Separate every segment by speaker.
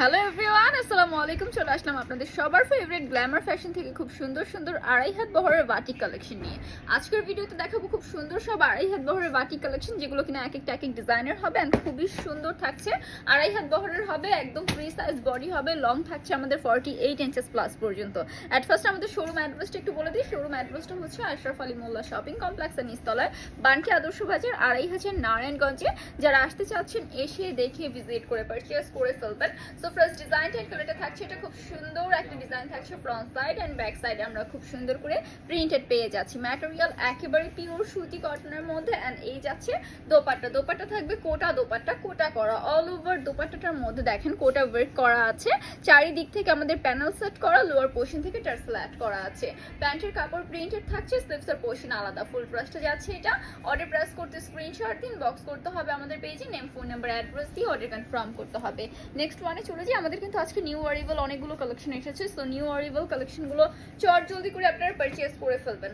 Speaker 1: Hello everyone আসসালামু আলাইকুম, চলে আসলাম আপনাদের সবার ফেভারিট গ্ল্যামার ফ্যাশন থেকে খুব সুন্দর সুন্দর আড়াই হাত বহরের কালেকশন নিয়ে। আজকের ভিডিওতে দেখাবো খুব সুন্দর সব আড়াই হাত বহরের কালেকশন যেগুলো কিনা এক একটা এক এক ডিজাইনের হবে অ্যান্ড খুবই সুন্দর থাকছে। আড়াই হাত বহরের হবে, একদম ফ্রি সাইজ বডি হবে লং থাকছে আমাদের ফর্টি এইট ইঞ্চেস প্লাস পর্যন্ত। অ্যাট ফার্স্ট আমাদের শোরুম অ্যাড্রেসটা একটু বলে দিই শোরুম অ্যাড্রেসটা হচ্ছে আশরাফ আলী মোল্লা শপিং কমপ্লেক্সের নিস্তলায় বানকি আদর্শ বাজার, আড়াই হাজার নারায়ণগঞ্জে। যারা আসতে চাচ্ছেন, এসে দেখে ভিজিট করে পারচেস করে ফেলবেন। সো ফার্স্ট ডিজাইনটা কালারটা থাকছে, এটা খুব সুন্দর একটা ডিজাইন থাকছে ফ্রন্ট সাইড এন্ড ব্যাক সাইডে আমরা খুব সুন্দর করে প্রিন্টেড পেয়ে যাচ্ছি। ম্যাটেরিয়াল একেবারে পিওর সুতি কটনের মধ্যে এই যাচ্ছে দোপাট্টা। দোপাট্টা থাকবে কোটা দোপাট্টা, কোটা করা। অল ওভার দোপাট্টাটার মধ্যে দেখেন কোটা ওয়ার্ক করা আছে। চারিদিক থেকে আমাদের প্যানেল সেট করা লোয়ার পোর্শন থেকে টার্সেল অ্যাড করা আছে। প্যান্টের কাপড় প্রিন্টেড থাকছে স্লিপসের পোর্শন আলাদা। ফুল ব্রাশটা যাচ্ছে এটা। অর্ডার প্রেস করতে স্ক্রিনশট দিন বক্স করতে হবে আমাদের পেজে নেম ফোন নাম্বার অ্যাড্রেস দিয়ে অর্ডার কনফার্ম করতে হবে। নেক্সট ওয়ানে চলে যাই আমাদের কিন্তু আজকে নিউ অরিভেল অনেকগুলো কালেকশন এসেছে। সো নিউ অরিভেল কালেকশনগুলো চট জলদি করে আপনারা পারচেস করে ফেলবেন।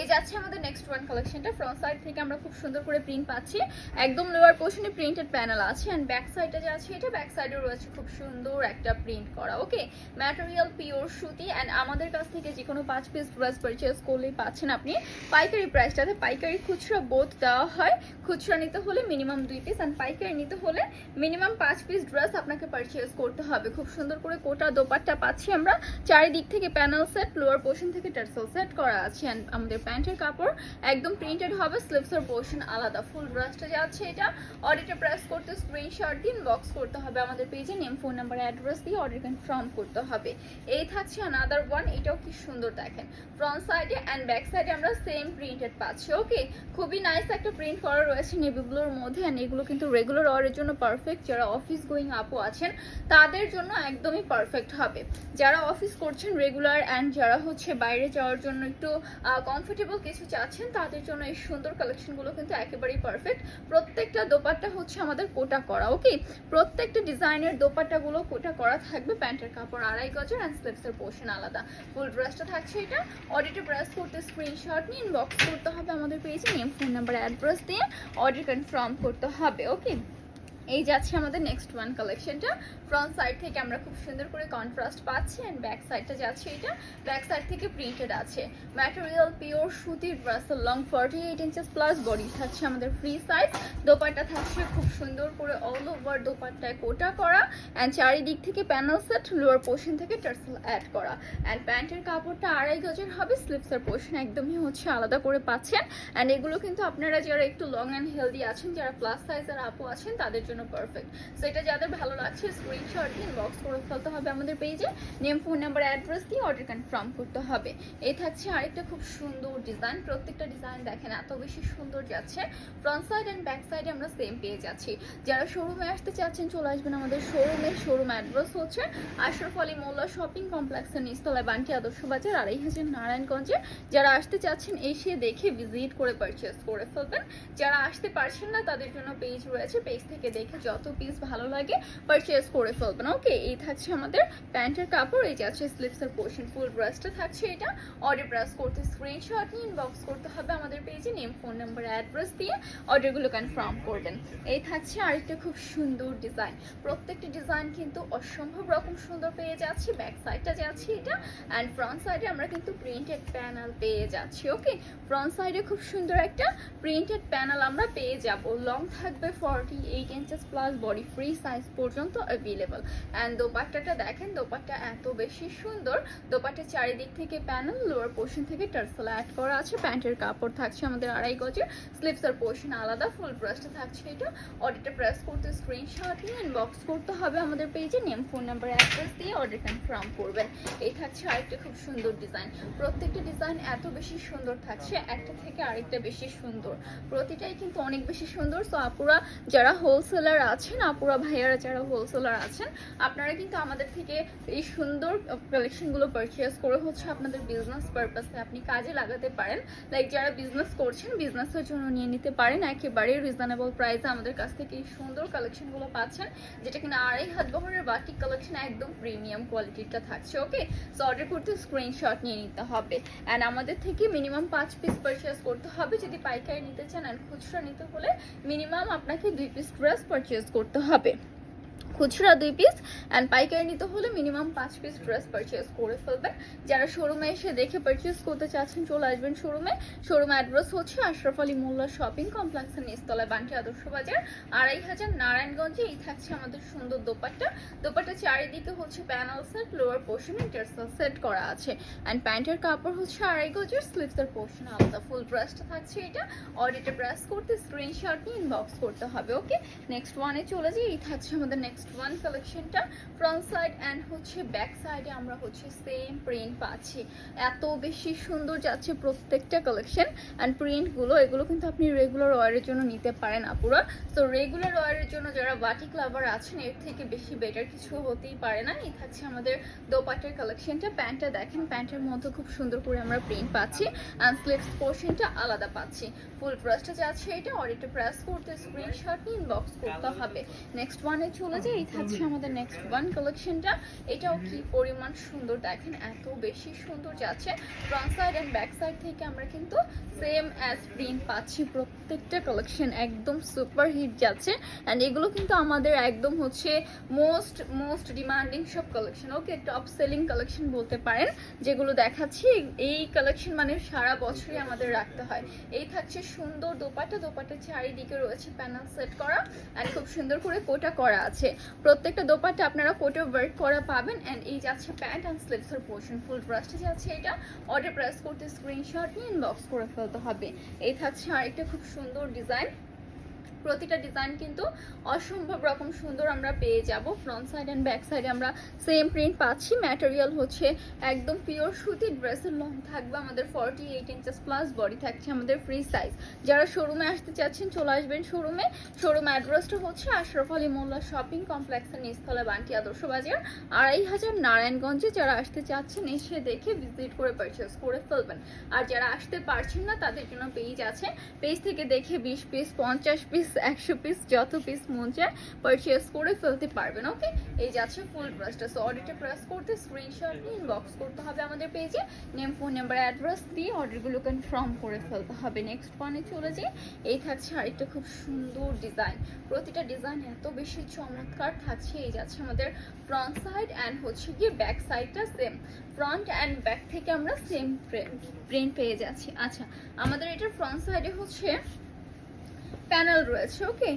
Speaker 1: এই যাচ্ছে আমাদের নেক্সট ওয়ান কালেকশনটা ফ্রন্ট সাইড থেকে আমরা খুব সুন্দর করে প্রিন্ট পাচ্ছি। একদম লোয়ার পোর্শনে প্রিন্টেড প্যানেল আছে। অ্যান্ড ব্যাক সাইডে যে আছে, এটা ব্যাক সাইডে রয়েছে। খুব সুন্দর একটা প্রিন্ট করা ওকে ম্যাটেরিয়াল পিওর সুতি। অ্যান্ড আমাদের কাছ থেকে যে কোনো পাঁচ পিস ড্রেস পারচেস করলেই পাচ্ছেন আপনি। পাইকারি প্রাইসটাতে পাইকারি খুচরা বোধ দেওয়া হয়। খুচরা নিতে হলে মিনিমাম দুই পিস অ্যান্ড পাইকারি নিতে হলে মিনিমাম পাঁচ পিস ড্রেস আপনাকে পারচেস করতে হবে। খুব সুন্দর করে কোটা দোপাট্টা পাচ্ছি আমরা। চারিদিক থেকে প্যানেল সেট লোয়ার পোর্শন থেকে টার্সেল সেট করা আছে। অ্যান্ড আমাদের প্যান্টের কাপড়, একদম প্রিন্টেড হবে স্লিপসের পোর্শন আলাদা ফুল ব্রাশটা যাচ্ছে এটা অর্ডারটা প্রেস করতে স্ক্রিনশট দিন বক্স করতে হবে আমাদের পেজে নেম ফোন নাম্বার অ্যাড্রেস দিয়ে অর্ডার কনফার্ম করতে হবে। এই থাকছে আনাদার ওয়ান এটাও কি সুন্দর দেখেন। ফ্রন্ট সাইডে অ্যান্ড ব্যাক সাইডে আমরা সেম প্রিন্টেড পাচ্ছি ওকে খুবই নাইস একটা প্রিন্ট করা রয়েছে নেভিগুলোর মধ্যে অ্যান্ড এগুলো কিন্তু রেগুলার অর্ডারের জন্য পারফেক্ট যারা অফিস গোয়িং আপু আছেন, তাদের জন্য একদমই পারফেক্ট হবে। যারা অফিস করছেন রেগুলার অ্যান্ড যারা হচ্ছে বাইরে যাওয়ার জন্য একটু কমফোর্টেবল কিছু চাচ্ছেন, তাদের জন্য এই সুন্দর কালেকশনগুলো কিন্তু একেবারেই পারফেক্ট প্রত্যেকটা দোপাট্টা হচ্ছে আমাদের কোটা করা ওকে প্রত্যেকটা ডিজাইনের দোপাট্টাগুলো কোটা করা থাকবে প্যান্টের কাপড়, আড়াই গজের অ্যান্ড স্লিপসের পোর্শন আলাদা। ফুল ড্রেসটা থাকছে এটা। অডিটে প্রেস করতে স্ক্রিনশট নিয়ে ইনবক্স করতে হবে আমাদের পেজে নেম ফোন নাম্বার অ্যাড্রেস দিয়ে অর্ডার কনফার্ম করতে হবে ওকে এই যাচ্ছে আমাদের নেক্সট ওয়ান কালেকশনটা ফ্রন্ট সাইড থেকে আমরা খুব সুন্দর করে কন্ট্রাস্ট পাচ্ছি অ্যান্ড ব্যাক সাইডটা যাচ্ছে এটা। ব্যাক সাইড থেকে প্রিন্টেড আছে। ম্যাটেরিয়াল পিওর সুতির dress long forty eight inches plus body থাকছে আমাদের ফ্রি সাইজ দোপাট্টা থাকছে খুব সুন্দর করে অল ওভার দোপাট্টায় কোটা করা অ্যান্ড চারিদিক থেকে প্যানেল সেট লোয়ার পোর্শন থেকে টার্সেল অ্যাড করা। অ্যান্ড প্যান্টের কাপড়টা আড়াই গজের হবে স্লিপসের পোর্শন একদমই হচ্ছে আলাদা করে পাচ্ছেন। অ্যান্ড এগুলো কিন্তু আপনারা যারা একটু লং অ্যান্ড হেলদি আছেন, যারা প্লাস সাইজের আপু আছেন, তাদের জন্য পারফেক্ট সো এটা যাদের ভালো লাগছে স্ক্রিনশট ইনবক্স করে ফেলতে হবে আমাদের পেজে নেম ফোন নাম্বার অ্যাড্রেস দিয়ে অর্ডার কনফার্ম করতে হবে। এই থাকছে আরেকটা খুব সুন্দর ডিজাইন প্রত্যেকটা ডিজাইন দেখেন, এত বেশি সুন্দর যাচ্ছে। ফ্রন্ট সাইড অ্যান্ড ব্যাক সাইডে আমরা সেম পেয়ে যাচ্ছি। যারা শোরুমে আসতে চাচ্ছেন, চলে আসবেন আমাদের শোরুমে শোরুম অ্যাড্রেস হচ্ছে আশরফ আলী মোল্লা শপিং কমপ্লেক্সের নিচতলায়, বান্টি আদর্শ বাজার, আড়াই হাজার নারায়ণগঞ্জে। যারা আসতে চাচ্ছেন, এসে দেখে ভিজিট করে পারচেস করে ফেলবেন। যারা আসতে পারছেন না, তাদের জন্য পেজ রয়েছে। পেজ থেকে দেখে যত পিস ভালো লাগে পারচেস করে ফেলবেন। ওকে এই থাকছে আমাদের প্যান্টের কাপড়, এই যাচ্ছে স্লিপসের পোর্শন ফুল ব্রাশটা থাকছে এটা। অর্ডার ব্রাশ করতে স্ক্রিনশট নিয়ে ইনবক্স করতে হবে আমাদের পেজে নেম ফোন নাম্বার অ্যাড্রেস দিয়ে অর্ডারগুলো কনফার্ম করবেন। এই থাকছে আরেকটা খুব সুন্দর ডিজাইন প্রত্যেকটা ডিজাইন কিন্তু অসম্ভব রকম সুন্দর পেয়ে যাচ্ছি। ব্যাক সাইডটা যাচ্ছে এটা অ্যান্ড ফ্রন্ট সাইডে আমরা কিন্তু প্রিন্টেড প্যানেল পেয়ে যাচ্ছি। ওকে ফ্রন্ট সাইডে খুব সুন্দর একটা প্রিন্টেড প্যানেল আমরা পেয়ে যাব। লং থাকবে forty eight inches plus body free size পর্যন্ত অ্যাভেলেবল অ্যান্ড দোপাট্টাটা দেখেন, দোপাট্টা এত বেশি সুন্দর। দোপাট্টার চারিদিক থেকে প্যানেল লোয়ার পোর্শন থেকে টার্সেল অ্যাড করা আছে। প্যান্টের কাপড় থাকছে আমাদের আড়াই গজের। স্লিপসের পোর্শন আলাদা ফুল ব্রাশটা থাকছে এটা। অর্ডারটা প্রেস করতে স্ক্রিনশট নিয়ে ইনবক্স করতে হবে আমাদের পেজে নেম ফোন নাম্বার অ্যাড্রেস দিয়ে অর্ডার কনফার্ম করবেন। এই থাকছে আরেকটা খুব সুন্দর ডিজাইন প্রত্যেকটা ডিজাইন এত বেশি সুন্দর থাকছে, একটা থেকে আরেকটা বেশি সুন্দর। প্রতিটাই কিন্তু অনেক বেশি সুন্দর। সো আপুরা, যারা হোলসেলার আছেন, আপুরা ভাইয়ারা যারা হোলসেলার আছেন, আপনারা কিন্তু আমাদের থেকে এই সুন্দর কালেকশনগুলো পারচেস করে হচ্ছে আপনাদের বিজনেস পারপাসে আপনি কাজে লাগাতে পারেন। লাইক যারা বিজনেস করছেন বিজনেসের জন্য নিয়ে নিতে পারেন। একেবারে রিজনেবল প্রাইসে আমাদের কাছ থেকে এই সুন্দর কালেকশনগুলো পাচ্ছেন, যেটা কিনা আড়াই হাত বহরের বাটিক কালেকশন একদম প্রিমিয়াম কোয়ালিটিটা থাকছে ওকে সো অর্ডার করতে স্ক্রিনশট নিয়ে নিতে হবে। অ্যান্ড আমাদের থেকে মিনিমাম পাঁচ পিস পারচেস করতে হবে। যদি পাইকারি নিতে চান অ্যান্ড খুচরা নিতে হলে মিনিমাম আপনাকে দুই পিস ড্রেস পারচেস করতে হবে। খুচরা দুই পিস অ্যান্ড পাইকারি নিতে হলে মিনিমাম পাঁচ পিস ড্রেস পারচেস করে ফেলবেন। যারা শোরুমে এসে দেখে পারচেস করতে চাচ্ছেন, চলে আসবেন শোরুমে শোরুম অ্যাড্রেস হচ্ছে আশরাফ আলী মোল্লা শপিং কমপ্লেক্সের নিচতলায় বান্টি আদর্শ বাজার, আড়াই হাজার নারায়ণগঞ্জে। এই থাকছে আমাদের সুন্দর দোপাট্টা। দোপাট্টা চারিদিকে হচ্ছে প্যানেল সেট লোয়ার পোর্শন ইন্টারসাল সেট করা আছে। অ্যান্ড প্যান্টের কাপড় হচ্ছে আড়াই গজের স্লিভসের পোর্শন আলাদা। ফুল ড্রেসটা থাকছে এটা। অডিটে প্রেস করতে স্ক্রিনশট নিয়ে ইনবক্স করতে হবে ওকে নেক্সট ওয়ানে চলে যাই। এই থাকছে আমাদের নেক্সট ওয়ান কালেকশনটা ফ্রন্ট সাইড অ্যান্ড হচ্ছে ব্যাক সাইডে আমরা হচ্ছে সেম প্রিন্ট পাচ্ছি। এত বেশি সুন্দর যাচ্ছে প্রত্যেকটা কালেকশন অ্যান্ড প্রিন্টগুলো এগুলো কিন্তু আপনি রেগুলার ওয়ারের জন্য নিতে পারেন আপুরা। তো রেগুলার ওয়ারের জন্য যারা বাটিক লাভার আছেন, এর থেকে বেশি বেটার কিছু হতেই পারে না। এই থাকছে আমাদের দোপাটের কালেকশনটা প্যান্টটা দেখেন, প্যান্টের মধ্যে খুব সুন্দর করে আমরা প্রিন্ট পাচ্ছি অ্যান্ড স্লিভস পোর্শনটা আলাদা পাচ্ছি। ফুল ড্রেসটা যাচ্ছে এটা অডিটে প্রেস করতে স্ক্রিনশট ইনবক্স করতে হবে। নেক্সট ওয়ানে চলে যাই। এই থাকছে আমাদের নেক্সট ওয়ান কালেকশনটা এটাও কি পরিমাণ সুন্দর দেখেন, এত বেশি সুন্দর যাচ্ছে। Front side and back side থেকে আমরা কিন্তু সেম অ্যাজ প্রিন্ট পাচ্ছি। প্রত্যেকটা কালেকশন একদম সুপার হিট যাচ্ছে। অ্যান্ড এগুলো কিন্তু আমাদের একদম হচ্ছে মোস্ট মোস্ট ডিমান্ডিং সব collection okay top selling collection বলতে পারেন, যেগুলো দেখাচ্ছি। এই কালেকশন মানে সারা বছরই আমাদের রাখতে হয়। এই থাকছে সুন্দর দোপাটা দোপাটা চারিদিকে রয়েছে প্যানেল সেট করা। অ্যান্ড খুব সুন্দর করে কোটা করা আছে। প্রত্যেকটা দোপাটা আপনারা ফোটো ওয়ার্ক করা পাবেন অ্যান্ড এই যাচ্ছে প্যান্ট অ্যান্ড স্লিভসের পোর্শন ফুল ব্রাশটা যাচ্ছে এটা অর্ডার প্রেস করতে স্ক্রিনশট নিয়ে ইনবক্স করে ফেলতে হবে। এই থাকছে আরেকটা খুব সুন্দর ডিজাইন প্রতিটা ডিজাইন কিন্তু অসম্ভব রকম সুন্দর আমরা পেয়ে যাব। ফ্রন্ট সাইড অ্যান্ড ব্যাক সাইডে আমরা সেম প্রিন্ট পাচ্ছি। ম্যাটেরিয়াল হচ্ছে একদম পিওর সুতির ড্রেসের লং থাকবে। আমাদের forty eight inches plus body থাকছে আমাদের ফ্রি সাইজ যারা শোরুমে আসতে চাচ্ছেন, চলে আসবেন শোরুমে শোরুম অ্যাড্রেসটা হচ্ছে আশরাফ আলী মোল্লা শপিং কমপ্লেক্সের নিচতলা বান্টি আদর্শ বাজার আড়াই হাজার নারায়ণগঞ্জে। যারা আসতে চাচ্ছেন, এসে দেখে ভিজিট করে পারচেস করে ফেলবেন। আর যারা আসতে পারছেন না, তাদের জন্য পেজ আছে। পেজ থেকে দেখে বিশ পিস পঞ্চাশ পিস একশো পিস যত পিস মন চায় পারচেস করে ফেলতে পারবেন ওকে এই যাচ্ছে ফুল ড্রেসটা সো অর্ডারটা প্রেস করতে স্ক্রিনশট নিয়ে ইনবক্স করতে হবে আমাদের পেজে নেম ফোন নাম্বার অ্যাড্রেস দিয়ে অর্ডারগুলো কনফার্ম করে ফেলতে হবে। নেক্সট ওয়ানে চলে যাই। এই থাকছে আরেকটা খুব সুন্দর ডিজাইন প্রতিটা ডিজাইন এত বেশি চমৎকার থাকছে। এই যাচ্ছে আমাদের ফ্রন্ট সাইড অ্যান্ড হচ্ছে গিয়ে ব্যাক সাইডটা সেম ফ্রন্ট অ্যান্ড ব্যাক থেকে আমরা সেম প্রিন্ট পেয়ে যাচ্ছি। আচ্ছা আমাদের এটার ফ্রন্ট সাইডে হচ্ছে প্যানেল রয়েছে, ওকে?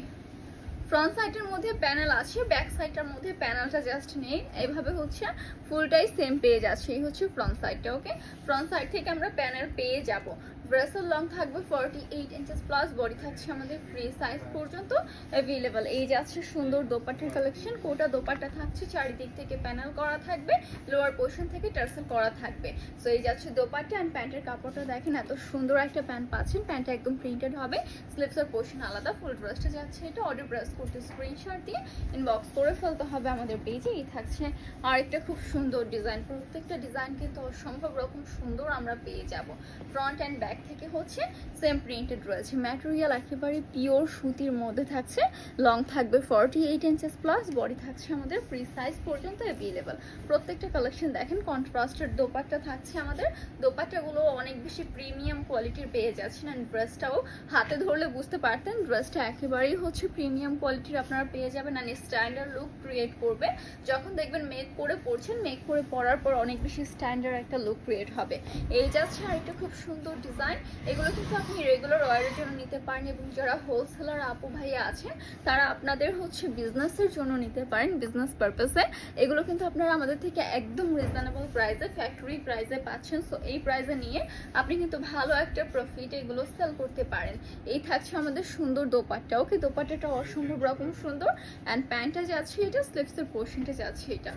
Speaker 1: ফ্রন্ট সাইডের মধ্যে প্যানেল আছে ব্যাক সাইডটার মধ্যে প্যানেলটা জাস্ট নেই। এইভাবে হচ্ছে ফুলটাই সেম পেয়ে যাচ্ছে, এই হচ্ছে ফ্রন্ট সাইডটা ওকে? ফ্রন্ট সাইড থেকে আমরা প্যানেল পেয়ে যাব। ড্রেসের লং থাকবে forty eight inches plus body থাকছে আমাদের ফ্রি সাইজ পর্যন্ত অ্যাভেলেবল এই যাচ্ছে সুন্দর দোপাট্টার কালেকশন কোটা দোপাট্টা থাকছে, চারিদিক থেকে প্যানেল করা থাকবে লোয়ার পোর্শন থেকে টার্সেল করা থাকবে। সো এই যাচ্ছে দোপাট্টা অ্যান্ড প্যান্টের কাপড়টা দেখেন, এত সুন্দর একটা প্যান্ট পাচ্ছেন প্যান্টটা একদম প্রিন্টেড হবে। স্লিপসের পোর্শন আলাদা ফুল ড্রেসটা যাচ্ছে এটা অর্ডার প্রেস করতে স্ক্রিনশট দিয়ে ইনবক্স করে ফেলতে হবে আমাদের পেজে এই থাকছে আরেকটা খুব সুন্দর ডিজাইন প্রত্যেকটা ডিজাইন কিন্তু অসম্ভব রকম সুন্দর আমরা পেয়ে যাব। ফ্রন্ট অ্যান্ড ব্যাক থেকে হচ্ছে সেম প্রিন্টেড রয়েছে। ম্যাটেরিয়াল একেবারে পিওর সুতির মধ্যে থাকছে। লং থাকবে forty eight inches plus body থাকছে আমাদের ফ্রি সাইজ পর্যন্ত অ্যাভেলেবেল প্রত্যেকটা কালেকশন দেখেন কন্ট্রাস্টের দোপাট্টা থাকছে আমাদের। দোপাট্টাগুলো অনেক বেশি প্রিমিয়াম কোয়ালিটির পেয়ে যাচ্ছেন অ্যান্ড ড্রেসটাও হাতে ধরলে বুঝতে পারতেন। ড্রেসটা একেবারেই হচ্ছে প্রিমিয়াম কোয়ালিটির আপনারা পেয়ে যাবেন অ্যান্ড স্ট্যান্ডার্ড লুক ক্রিয়েট করবে। যখন দেখবেন মেক করে পরছেন মেক করে পরার পর অনেক বেশি স্ট্যান্ডার্ড একটা লুক ক্রিয়েট হবে। এই যাচ্ছে আরেকটা খুব সুন্দর ডিজাইন এগুলো কিন্তু আপনি রেগুলার ওয়ারের জন্য নিতে পারেন এবং যারা হোলসেলার আপু ভাইয়া আছেন, তারা আপনাদের হচ্ছে বিজনেসের জন্য নিতে পারেন বিজনেস পারপাসে এগুলো কিন্তু আপনারা আমাদের থেকে একদম রিজনেবল প্রাইসে ফ্যাক্টরি প্রাইসে পাচ্ছেন। সো এই প্রাইসে নিয়ে আপনি কিন্তু ভালো একটা প্রফিট এগুলো সেল করতে পারেন। এই থাকছে আমাদের সুন্দর দোপাট্টা। ওকে দোপাট্টাটা অসম্ভব রকম সুন্দর। অ্যান্ড প্যান্টটা যাচ্ছে এটা স্লিপসের পোর্শনটা যাচ্ছে এটা।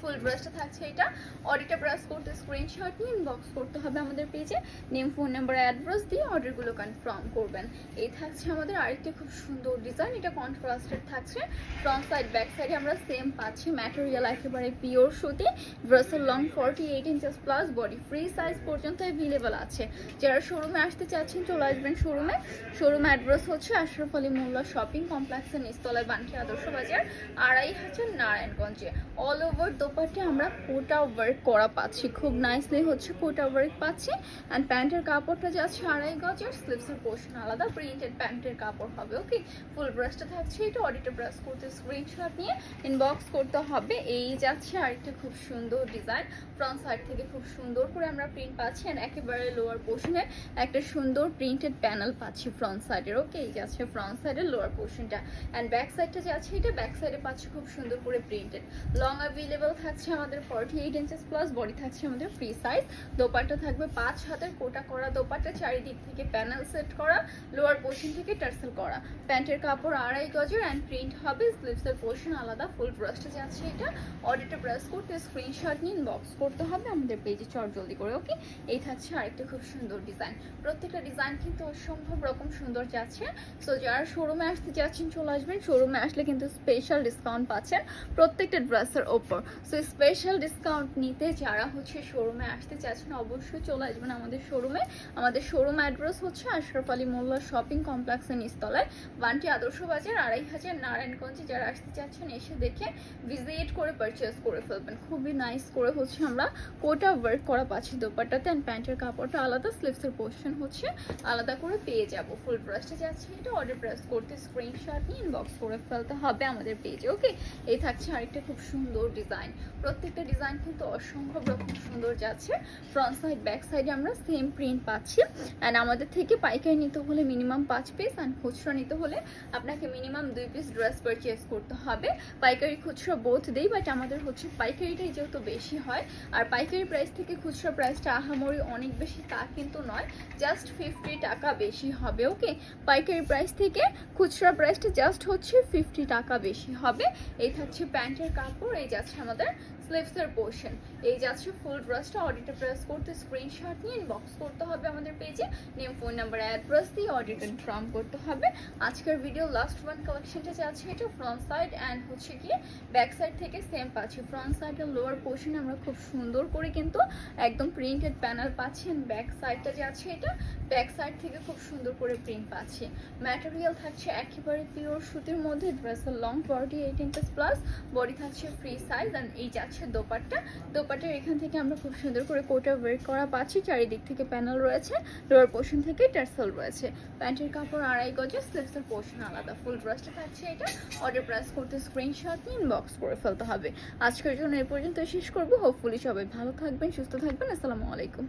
Speaker 1: ফুল ড্রেসটা থাকছে এটা। অর্ডারটা প্রেস করতে স্ক্রিনশট নিয়ে ইনবক্স করতে হবে আমাদের পেজে নেম ফোন নাম্বার অ্যাড্রেস দিয়ে অর্ডারগুলো কনফার্ম করবেন। এই থাকছে আমাদের আরেকটি খুব সুন্দর ডিজাইন এটা কন্ট্রাস্টেড থাকছে। ফ্রন্ট সাইড ব্যাক সাইডে আমরা সেম পাচ্ছি ম্যাটেরিয়াল একেবারে পিওর সুতি। ড্রেসের long forty eight inches plus body free size পর্যন্ত অ্যাভেলেবল আছে। যারা শোরুমে আসতে চাচ্ছেন, চলে আসবেন শোরুমে শোরুম অ্যাড্রেস হচ্ছে আশরাফ আলী মোল্লা শপিং কমপ্লেক্সের নিচতলায় বানকি আদর্শ বাজার, আড়াই হাজার নারায়ণগঞ্জে। অল ওভার দোপাট্টা আমরা কোটা ওয়ার্ক করা পাচ্ছি। খুব নাইসলি হচ্ছে কোটা ওয়ার্ক পাচ্ছি। অ্যান্ড প্যান্টের কাপড়টা যাচ্ছে আড়াই গজের স্লিভসের পোর্শন আলাদা। প্রিন্টেড প্যান্টের কাপড় হবে ওকে ফুল ব্রাশটা থাকছে এটা অডিটর ব্রাশ করতে স্ক্রিনশট নিয়ে ইনবক্স করতে হবে। এই যাচ্ছে আরেকটা খুব সুন্দর ডিজাইন ফ্রন্ট সাইড থেকে খুব সুন্দর করে আমরা প্রিন্ট পাচ্ছি অ্যান্ড একেবারে লোয়ার পোর্শনে একটা সুন্দর প্রিন্টেড প্যানেল পাচ্ছি ফ্রন্ট সাইডের ওকে এই যাচ্ছে ফ্রন্ট সাইডের লোয়ার পোর্শনটা অ্যান্ড ব্যাক সাইডটা যাচ্ছে এটা ব্যাক সাইডে পাচ্ছি খুব সুন্দর করে প্রিন্টেড লং অ্যাভেলেবেল থাকছে আমাদের forty eight inches plus body থাকছে আমাদের ফ্রি সাইজ দোপাট্টা থাকবে পাঁচ হাতের কোটা করা দোপাট্টা, চারিদিক থেকে প্যানেল সেট করা লোয়ার পোর্শন থেকে টার্সেল করা। প্যান্টের কাপড় আড়াই গজের অ্যান্ড প্রিন্ট হবে স্লিভসের পোর্শন আলাদা ফুল ব্রাশটা যাচ্ছে এটা। অডিটে ব্রাশ করতে স্ক্রিনশট নিন বক্স করতে হবে, আমাদের পেজে চট জলদি করে ওকে এই থাকছে আরেকটা খুব সুন্দর ডিজাইন প্রত্যেকটা ডিজাইন কিন্তু অসম্ভব রকম সুন্দর যাচ্ছে। সো যারা শোরুমে আসতে যাচ্ছেন, চলে আসবেন। শোরুমে আসলে কিন্তু স্পেশাল ডিসকাউন্ট পাচ্ছেন প্রত্যেকটা ড্রেসের ওপর। সো স্পেশাল ডিসকাউন্ট নিতে যারা হচ্ছে শোরুমে আসতে চাচ্ছেন, অবশ্যই চলে আসবেন আমাদের শোরুমে আমাদের শোরুম অ্যাড্রেস হচ্ছে আশরাফ আলী মোল্লা শপিং কমপ্লেক্সের নিস্তলায় ওয়ানটি আদর্শ বাজার, আড়াই হাজার নারায়ণগঞ্জে। যারা আসতে চাচ্ছেন, এসে দেখে ভিজিট করে পারচেস করে ফেলবেন। খুবই নাইস করে হচ্ছে আমরা কোটা ওয়ার্ক করা পাচ্ছি, দোপাট্টাতে অ্যান্ড প্যান্টের কাপড়টা আলাদা স্লিভসের পোর্শন হচ্ছে আলাদা করে পেয়ে যাব। ফুল ব্রাশটা যাচ্ছে এটা অর্ডার প্রেস করতে স্ক্রিনশট নিয়ে ইনবক্স করে ফেলতে হবে আমাদের পেজে ওকে এই থাকছে আরেকটা খুব সুন্দর ডিজাইন প্রত্যেকটা ডিজাইন কিন্তু অসম্ভব রকম সুন্দর যাচ্ছে। ফ্রন্ট সাইড ব্যাক সাইডে আমরা সেম প্রিন্ট পাচ্ছি। অ্যান্ড আমাদের থেকে পাইকারি নিতে হলে মিনিমাম পাঁচ পিস অ্যান্ড খুচরো নিতে হলে আপনাকে মিনিমাম দুই পিস ড্রেস পারচেস করতে হবে। পাইকারি খুচরো বোধ দেই বাট আমাদের হচ্ছে পাইকারিটাই যেহেতু বেশি হয়, আর পাইকারি প্রাইস থেকে খুচরো প্রাইসটা আহামরি অনেক বেশি তা কিন্তু নয় জাস্ট ফিফটি টাকা বেশি হবে ওকে পাইকারি প্রাইস থেকে খুচরা প্রাইসটা জাস্ট হচ্ছে ফিফটি টাকা বেশি হবে। এই থাকছে প্যান্টের কাপড়, এই যাচ্ছে আমাদের স্লিভসের পোর্শন এই যাচ্ছে ফুল ড্রেসটা অডিটে প্রেস করতে স্ক্রিনশট নিয়ে ইনবক্স করতে হবে আমাদের পেজে নেম ফোন নাম্বার অ্যাড্রেস দিয়ে অডিট কনফার্ম করতে হবে। আজকের ভিডিও লাস্ট ওয়ান কালেকশনটা যাচ্ছে এটা ফ্রন্ট সাইড অ্যান্ড হচ্ছে কি ব্যাক সাইড থেকে সেম পাচ্ছি। ফ্রন্ট সাইডের লোয়ার পোর্শন আমরা খুব সুন্দর করে কিন্তু একদম প্রিন্টেড প্যানেল পাচ্ছি ব্যাক সাইডটা যাচ্ছে এটা। ব্যাক সাইড থেকে খুব সুন্দর করে প্রিন্ট পাচ্ছি। ম্যাটেরিয়াল থাকছে একেবারে পিওর সুতির মধ্যে ড্রেসের long forty eight inches plus body থাকছে ফ্রি সাইজ অ্যান্ড এই যাচ্ছে দোপাট্টা। দোপাট্টার এখান থেকে আমরা খুব সুন্দর করে কোটা ওয়েট করা পাচ্ছি। চারিদিক থেকে প্যানেল রয়েছে লোয়ার পোর্শন থেকে টার্সেল রয়েছে। প্যান্টের কাপড় আড়াই গজে স্লিভসের পোর্শন আলাদা। ফুল ড্রেসটা থাকছে এটা। অর্ডার প্রেস করতে স্ক্রিনশট নিয়ে ইনবক্স করে ফেলতে হবে। আজকের জন্য এ পর্যন্ত শেষ করব। হোপফুলি সবাই ভালো থাকবেন, সুস্থ থাকবেন। আসসালামু আলাইকুম।